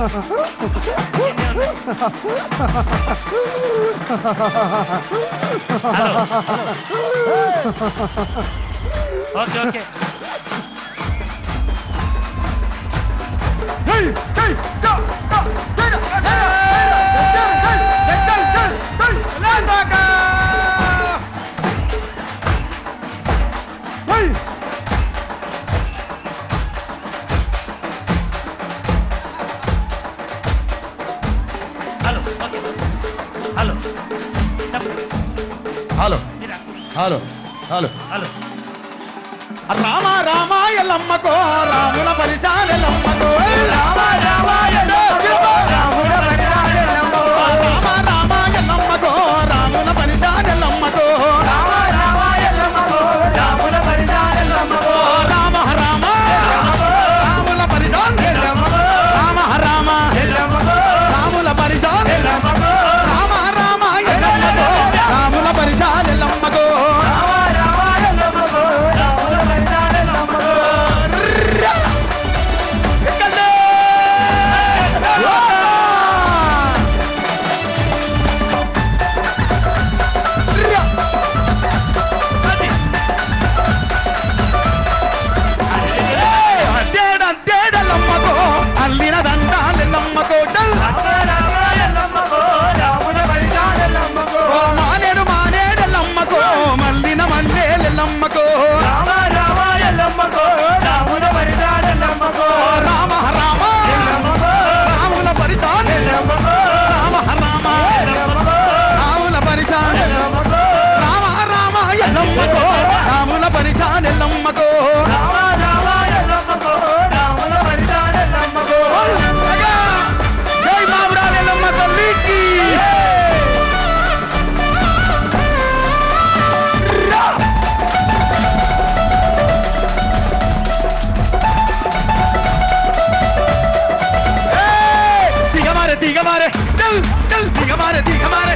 okay, okay. Hey, hey, go, go, go, go, go, go, go, go, go, go, go, go, go, go, go, go, go, hello hello. Hello. Rama రామాయలమ్మకో రాముల పరిశాలమ్మ పరిచాడెల్లమ్మకో రామ రామ ఎల్లమ్మకో. రాముల పరిచాడెల్లమ్మకో జై బాబురాలెల్లమ్మ తల్లికి! దిగమారే దిగమారే దిగమారే దిగమారే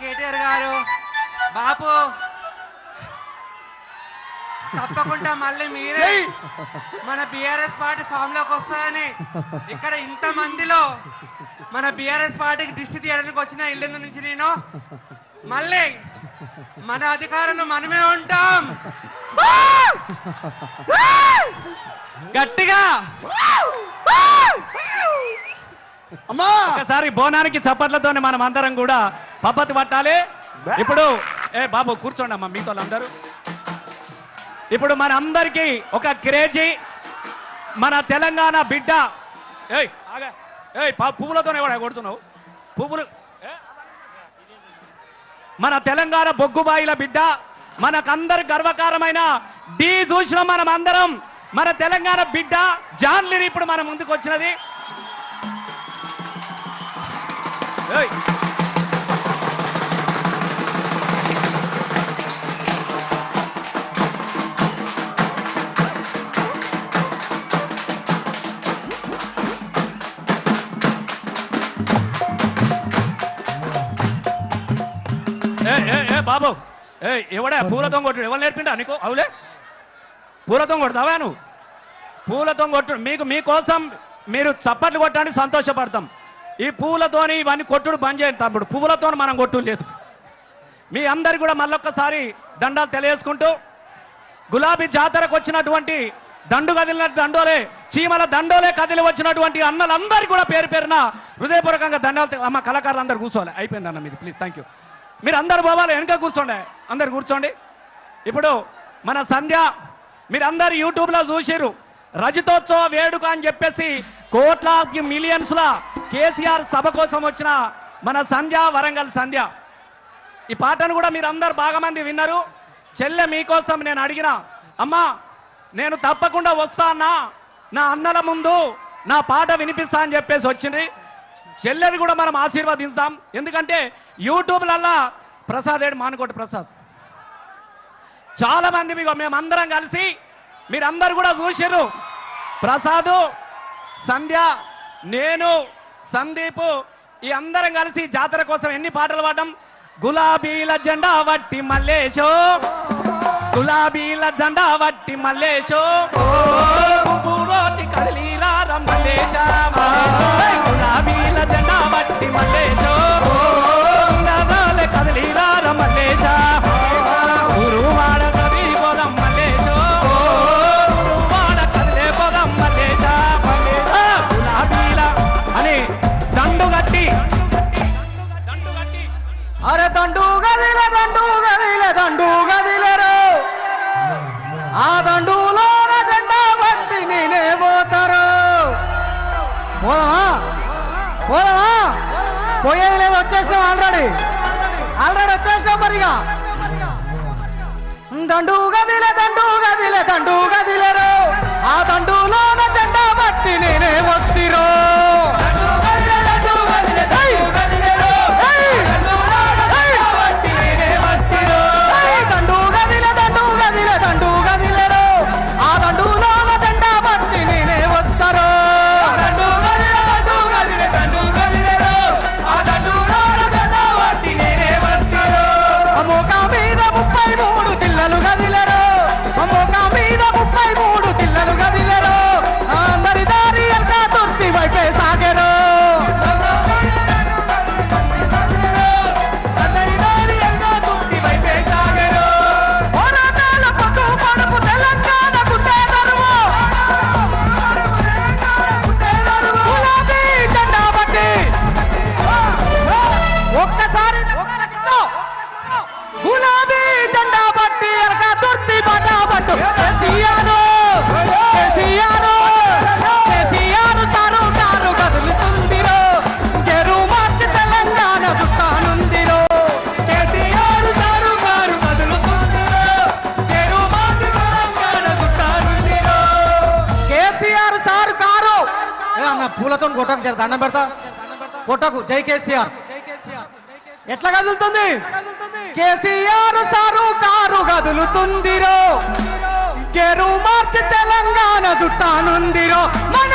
కేటీఆర్ గారు. బాపు. తప్పకుండా మళ్ళీ మీరే మన బిఆర్ఎస్ పార్టీ ఫామ్లోకి వస్తాయని ఇక్కడ ఇంత మందిలో మన బిఆర్ఎస్ పార్టీకి దిష్టి తీయడానికి వచ్చిన ఇల్లు నుంచి నేను మళ్ళీ మన అధికారంలో మనమే ఉంటాం. గట్టిగా. అమ్మా! ఒకసారి బోనానికి చప్పట్లతోనే మనం అందరం కూడా పద్ధతి పట్టాలి. ఇప్పుడు ఏ బాబు కూర్చోండి అమ్మా మీతో అందరూ. ఇప్పుడు మన అందరికీ ఒక క్రేజీ మన తెలంగాణ బిడ్డ. ఏయ్ ఆగా. ఏయ్ పువ్వులతోనే కూడా కొడుతున్నావు. పువ్వులు? మన తెలంగాణ బొగ్గుబాయిల బిడ్డ మనకందరు గర్వకారమైన డి చూసిన మనం అందరం మన తెలంగాణ బిడ్డ జాన్లిని ఇప్పుడు మన ముందుకు వచ్చినది బాబు! ఏ ఎవడే? పూలతో కొట్టుడు ఎవరు నేర్పిండా నీకు? అవులే? పూలతో కొడతావా నువ్వు? పూలతో కొట్టు మీకు మీకోసం మీరు చప్పట్లు కొట్టడానికి సంతోషపడతాం. ఈ పూలతోని ఇవన్నీ కొట్టుడు బంద్ చేయండి తమ్ముడు. పువ్వులతో మనం కొట్టు లేదు. మీ అందరు కూడా మళ్ళొక్కసారి దండాలు తెలియజేసుకుంటూ గులాబీ జాతరకు వచ్చినటువంటి దండు కదిలిన దండోలే చీమల దండోలే కదిలి వచ్చినటువంటి అన్నలందరికీ కూడా పేరు పేరున హృదయపూర్వకంగా దండాలు అమ్మ కళాకారులు అందరు కూర్చోవాలి. అయిపోయింది అన్న మీది ప్లీజ్ థ్యాంక్ యూ మీరు అందరు పోవాలి వెనక కూర్చోండి. అందరు కూర్చోండి. ఇప్పుడు మన సంధ్య మీరు అందరు యూట్యూబ్లో చూసిర్రు. రజతోత్సవ వేడుక అని చెప్పేసి కోట్లాది మిలియన్స్ల కేసీఆర్ సభ కోసం వచ్చిన మన సంధ్య వరంగల్ సంధ్య. ఈ పాటను కూడా మీరు అందరు బాగా మంది విన్నారు. చెల్లె మీకోసం నేను అడిగిన అమ్మా నేను తప్పకుండా వస్తా అన్నా నా అన్నల ముందు నా పాట వినిపిస్తా అని చెప్పేసి వచ్చింది. చెల్లెని కూడా మనం ఆశీర్వదిస్తాం. ఎందుకంటే యూట్యూబ్లల్లా ప్రసాద్ ఏడు మానుకోటి ప్రసాద్. చాలా మంది మీకు మేమందరం కలిసి మీరందరూ కూడా చూసారు ప్రసాదు సంధ్య నేను సందీపు ఈ అందరం కలిసి జాతర కోసం ఎన్ని పాటలు పాడడం? గులాబీల జెండా వట్టి మల్లేశో. గులాబీల జెండా వట్టి మల్లేశో. పూర్వతి కదిలీరా మల్లేశ. గులాబీల జెండా వట్టి మల్లేశో. నదాల కదిలీరా పోదామా? పోదామా? పోయేది లేదు వచ్చేసినాం ఆల్రెడీ ఆల్రెడీ వచ్చేసినాం మరిగా దండు గదిలే దండు గదిలే దండు గదిలేరు ఆ దండు పూలతో కొట్టకు జర దండం పెడతా. కొట్టకు. జై కేసీఆర్. ఎట్లా కదులుతుంది? కేసీఆర్ సారు కారు కదులుతుందిరో. గెరు మార్చి తెలంగాణ చుట్టానుందిరో మన